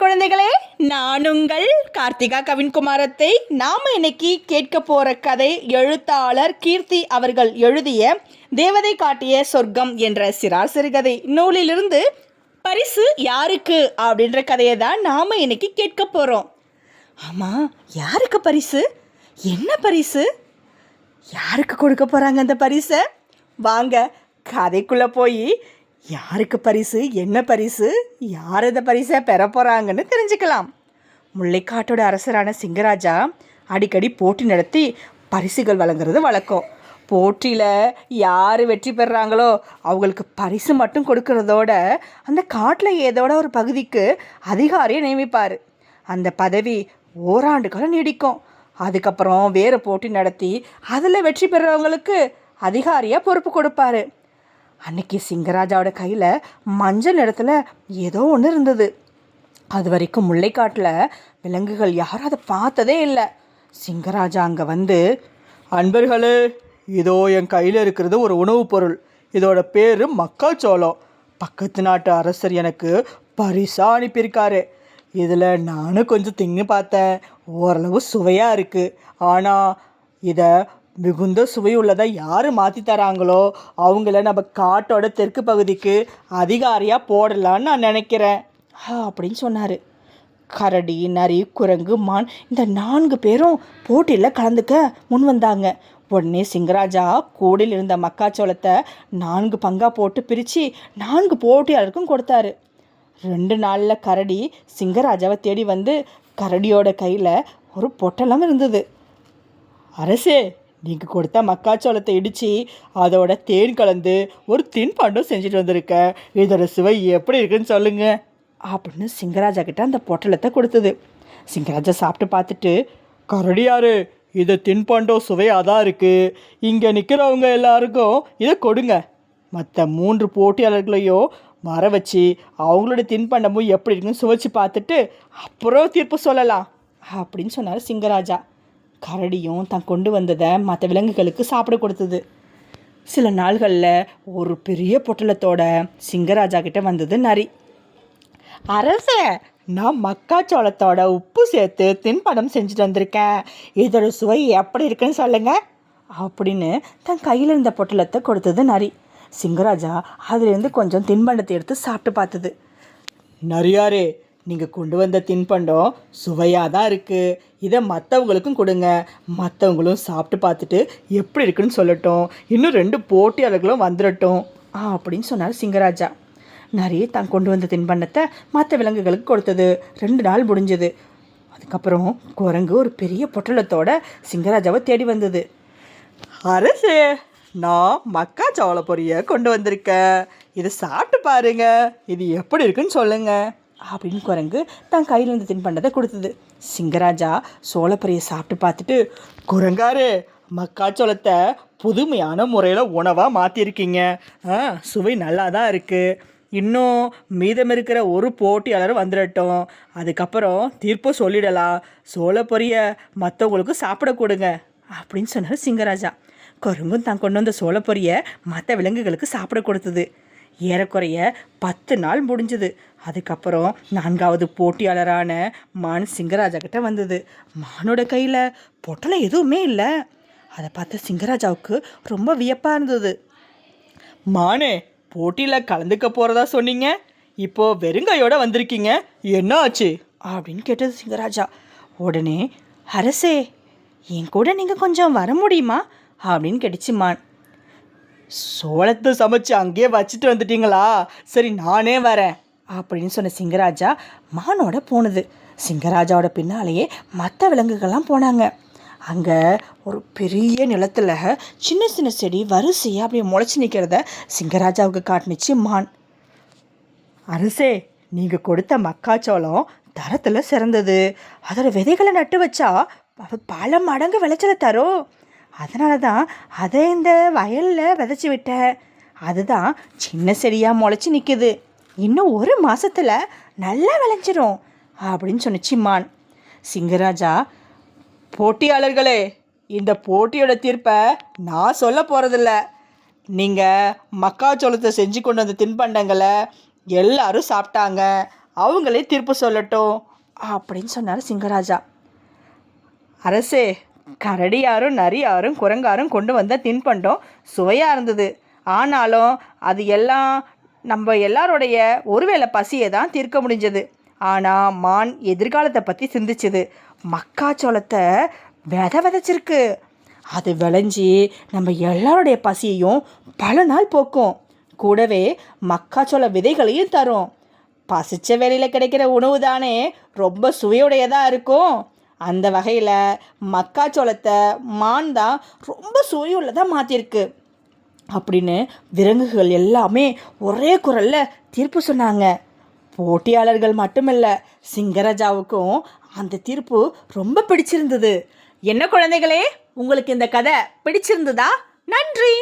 குழந்தைகளே நான் உங்கள் கார்த்திகா கவின்குமாரத்தை நாம இன்னைக்கு கேட்க போற கதை எழுத்தாளர் கீர்த்தி அவர்கள் எழுதிய தேவதை காட்டிய சொர்க்கம் என்ற சிறார் சிறுகதை நூலிலிருந்து பரிசு யாருக்கு அப்படின்ற கதையை தான் நாம இன்னைக்கு கேட்க போறோம். ஆமா யாருக்கு பரிசு? என்ன பரிசு? யாருக்கு கொடுக்க போறாங்க அந்த பரிசை? வாங்க கதைக்குள்ள போய் யாருக்கு பரிசு? என்ன பரிசு? யார் இந்த பரிசை பெற போகிறாங்கன்னு தெரிஞ்சுக்கலாம். முல்லைக்காட்டோட அரசரான சிங்கராஜா அடிக்கடி போட்டி நடத்தி பரிசுகள் வழங்குறது வழக்கம். போட்டியில் யார் வெற்றி பெறுறாங்களோ அவங்களுக்கு பரிசு மட்டும் கொடுக்கறதோட அந்த காட்டில் ஏதோட ஒரு பகுதிக்கு அதிகாரியை நியமிப்பார். அந்த பதவி ஓராண்டு காலம் நீடிக்கும். அதுக்கப்புறம் வேறு போட்டி நடத்தி அதில் வெற்றி பெறுறவங்களுக்கு அதிகாரியாக பொறுப்பு கொடுப்பாரு. அன்னைக்கு சிங்கராஜாவோட கையில் மஞ்சள் நிறத்தில் ஏதோ ஒன்று இருந்தது. அது வரைக்கும் முல்லைக்காட்டில் விலங்குகள் யாரும் அதை பார்த்ததே இல்லை. சிங்கராஜா அங்கே வந்து அன்பர்களே இதோ என் கையில் இருக்கிறது ஒரு உணவுப் பொருள். இதோட பேர் மக்காச்சோளம். பக்கத்து நாட்டு அரசர் எனக்கு பரிசாக அனுப்பியிருக்காரு. இதில் நானும் கொஞ்சம் திங்கு பார்த்தேன். ஓரளவு சுவையாக இருக்குது ஆனால் இதை மிகுந்த சுவை உள்ளதை யார் மாற்றி தராங்களோ அவங்கள நம்ம காட்டோட தெற்கு பகுதிக்கு அதிகாரியாக போடலான்னு நான் நினைக்கிறேன். அப்படின்னு சொன்னார். கரடி நரி குரங்கு மான் இந்த நான்கு பேரும் போட்டியில் கலந்துக்க முன் வந்தாங்க. உடனே சிங்கராஜா கூடையில் இருந்த மக்காச்சோளத்தை நான்கு பங்காக போட்டு பிரித்து நான்கு போட்டியாளருக்கும் கொடுத்தாரு. ரெண்டு நாளில் கரடி சிங்கராஜாவை தேடி வந்து கரடியோட கையில் ஒரு பொட்டலம் இருந்தது. அரசே நீங்கள் கொடுத்த மக்காச்சோளத்தை இடித்து அதோட தேன் கலந்து ஒரு தின்பண்டம் செஞ்சுட்டு வந்திருக்கேன் இதோட சுவை எப்படி இருக்குன்னு சொல்லுங்கள் அப்படின்னு சிங்கராஜா கிட்ட அந்த பொட்டலத்தை கொடுத்தது. சிங்கராஜா சாப்பிட்டு பார்த்துட்டு கரடியாரு இது தின்பண்டம் சுவையாக தான் இருக்குது இங்கே நிற்கிறவங்க எல்லாருக்கும் இதை கொடுங்க. மற்ற மூன்று போட்டியாளர்களையும் வர வச்சு அவங்களோட தின்பண்டமும் எப்படி இருக்குன்னு சுவைச்சு பார்த்துட்டு அப்புறம் தீர்ப்பு சொல்லலாம். அப்படின்னு சொன்னார் சிங்கராஜா. கரடியும் தான் கொண்டு வந்ததை மற்ற விலங்குகளுக்கு சாப்பிட கொடுத்தது. சில நாள்களில் ஒரு பெரிய பொட்டலத்தோட சிங்கராஜா கிட்ட வந்தது நரி. அரசே நான் மக்காச்சோளத்தோட உப்பு சேர்த்து தின்படம் செஞ்சுட்டு வந்திருக்கேன். இதோட சுவை எப்படி இருக்குன்னு சொல்லுங்க. அப்படின்னு தன் கையில் இருந்த பொட்டலத்தை கொடுத்தது நரி. சிங்கராஜா அதுலேருந்து கொஞ்சம் தின்பண்டத்தை எடுத்து சாப்பிட்டு பார்த்தது. நரியாரே நீங்கள் கொண்டு வந்த தின்பண்டம் சுவையாக தான் இருக்குது இதை மற்றவங்களுக்கும் கொடுங்க. மற்றவங்களும் சாப்பிட்டு பார்த்துட்டு எப்படி இருக்குன்னு சொல்லட்டும். இன்னும் ரெண்டு போட்டியாளர்களும் வந்துடட்டும் ஆ அப்படின்னு சொன்னார் சிங்கராஜா. நரி தான் கொண்டு வந்த தின்பண்டத்தை மற்ற விலங்குகளுக்கு கொடுத்தது. ரெண்டு நாள் முடிஞ்சது. அதுக்கப்புறம் குரங்கு ஒரு பெரிய பொட்டலத்தோட சிங்கராஜாவை தேடி வந்தது. அரசு நான் மக்காச்சோள பொரிய கொண்டு வந்திருக்கேன். இதை சாப்பிட்டு பாருங்க. இது எப்படி இருக்குன்னு சொல்லுங்கள் அப்படின்னு குரங்கு தான் கையில் இருந்த தின்பண்டத்தை கொடுத்தது. சிங்கராஜா சோளப்பொரியை சாப்பிட்டு பார்த்துட்டு குரங்காரு மக்காச்சோளத்தை புதுமையான முறையில் உணவாக மாற்றிருக்கீங்க ஆ சுவை நல்லா தான் இருக்குது இன்னும் மீதம் இருக்கிற ஒரு போட்டியாளர் வந்துடட்டும் அதுக்கப்புறம் தீர்ப்பு சொல்லிடலாம். சோளப்பொரிய மற்றவங்களுக்கு சாப்பிட கொடுங்க அப்படின்னு சொன்னார் சிங்கராஜா. குரங்கும் தான் கொண்டு வந்த சோளப்பொரியை மற்ற விலங்குகளுக்கு சாப்பிட கொடுத்தது. ஏறக்குறைய பத்து நாள் முடிஞ்சது. அதுக்கப்புறம் நான்காவது போட்டியாளரான மான் சிங்கராஜா கிட்ட வந்தது. மானோட கையில் பொட்டலை எதுவுமே இல்லை. அதை பார்த்த சிங்கராஜாவுக்கு ரொம்ப வியப்பாக இருந்தது. மானே போட்டியில் கலந்துக்க போகிறதா சொன்னீங்க? இப்போ வெறுங்கையோட வந்திருக்கீங்க. என்ன ஆச்சு? அப்படின்னு கேட்டது சிங்கராஜா. உடனே அரசே என் கூட நீங்கள் கொஞ்சம் வர முடியுமா? அப்படின்னு கேட்டுச்சு மான். சோளத்தை சமைச்சு அங்கேயே வச்சுட்டு வந்துட்டீங்களா? சரி நானே வரேன். அப்படின்னு சொன்ன சிங்கராஜா மானோட போனது. சிங்கராஜாவோட பின்னாலேயே மற்ற விலங்குகள்லாம் போனாங்க. அங்கே ஒரு பெரிய நிலத்தில் சின்ன சின்ன செடி வரிசையாக அப்படியே முளைச்சி நிற்கிறத சிங்கராஜாவுக்கு காட்டுனுச்சு மான். அரசே நீங்கள் கொடுத்த மக்காச்சோளம் தரத்தில் சிறந்தது. அதோட விதைகளை நட்டு வச்சா அது பல மடங்கு விளைச்சலை தரும். அதனால தான் அதை இந்த வயலில் விதைச்சி விட்டேன் அதுதான் சின்ன செடியாக முளைச்சி நிற்கிது இன்னும் ஒரு மாதத்தில் நல்லா விளைஞ்சிரும் அப்படின்னு சொன்னிச்சு மான் சிங்கராஜா போட்டியாளர்களே இந்த போட்டியோட தீர்ப்பை நான் சொல்ல போகிறதில்ல நீங்கள் மக்காச்சோளத்தை செஞ்சு கொண்டு வந்த தின்பண்டங்களை எல்லாரும் சாப்பிட்டாங்க. அவங்களே தீர்ப்பு சொல்லட்டும் அப்படின்னு சொன்னார் சிங்கராஜா. அரசே கரடியாரும் நரியாரும் குரங்காரும் கொண்டு வந்த தின்பண்டம் சுவையாக இருந்தது. ஆனாலும் அது எல்லாம் நம்ம எல்லாருடைய ஒருவேளை பசியை தான் தீர்க்க முடிஞ்சது. ஆனால் மான் எதிர்காலத்தை பற்றி சிந்திச்சுது. மக்காச்சோளத்தை வித விதைச்சிருக்கு. அது விளைஞ்சி நம்ம எல்லாருடைய பசியையும் பல நாள் போக்கும். கூடவே மக்காச்சோள விதைகளையும் தரும். பசிச்ச வேலையில் கிடைக்கிற உணவு தானே ரொம்ப சுவையுடையதாக இருக்கும். அந்த வகையில் மக்காச்சோளத்தை மான் தான் ரொம்ப சுவையுள்ளதாக மாற்றிருக்கு அப்படின்னு விலங்குகள் எல்லாமே ஒரே குரலில் தீர்ப்பு சொன்னாங்க. போட்டியாளர்கள் மட்டுமல்ல சிங்கராஜாவுக்கும் அந்த தீர்ப்பு ரொம்ப பிடிச்சிருந்தது. என்ன குழந்தைகளே உங்களுக்கு இந்த கதை பிடிச்சிருந்ததா? நன்றி!